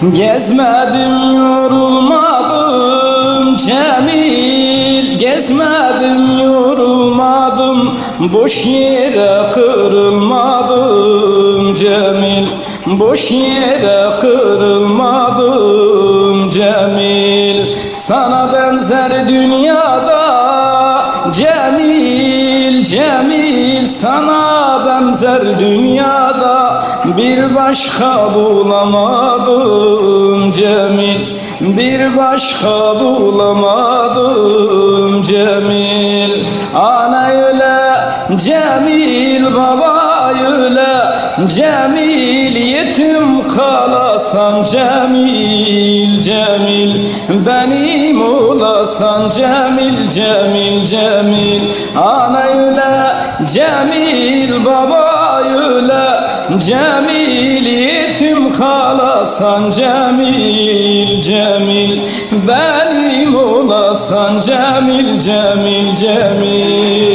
Gezmedim yorulmadım Cemil. Gezmedim yorulmadım. Boş yere kırılmadım Cemil. Boş yere kırılmadım Cemil. Sana benzer dünyada Cemil, Cemil sana benzer dünyada bir başka bulamadım. Cemil bir başka bulamadım. Cemil Ana öyle Cemil baba öyle. Cemil yetim kalasan Cemil Cemil benim olasan Cemil Cemil Cemil. Ana öyle Cemil baba öyle. Cemil yetim kalasan Cemil Cemil. Benim olasan Cemil Cemil Cemil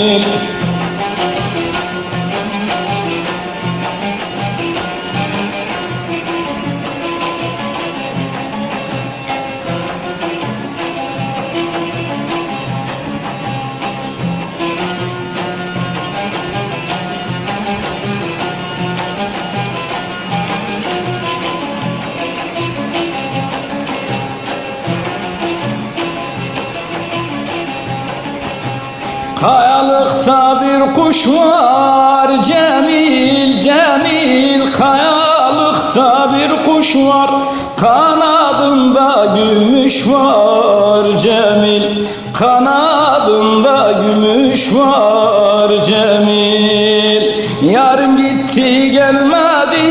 Kayalıkta bir kuş var Cemil Cemil. Kayalıkta bir kuş var Kanadında gümüş var Cemil. Kanadında gümüş var Cemil. Yarım gitti gelmedi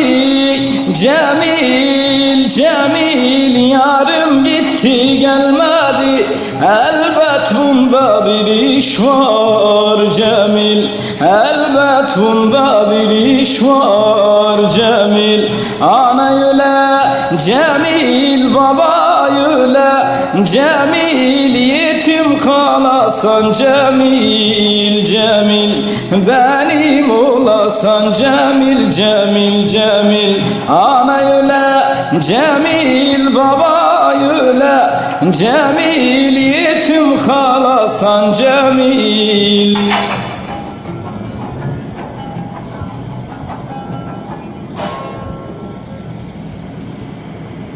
Cemil Cemil. Yarım gitti gelmedi. Elbet bunda bir iş var Cemil. Elbet bunda bir iş var Cemil. Ana öyle Cemil baba öyle Cemil yetim kalasan Cemil Cemil benim olasan Cemil Cemil Cemil Ana öyle Cemil baba öyle Cemil yetim kalasan Cemil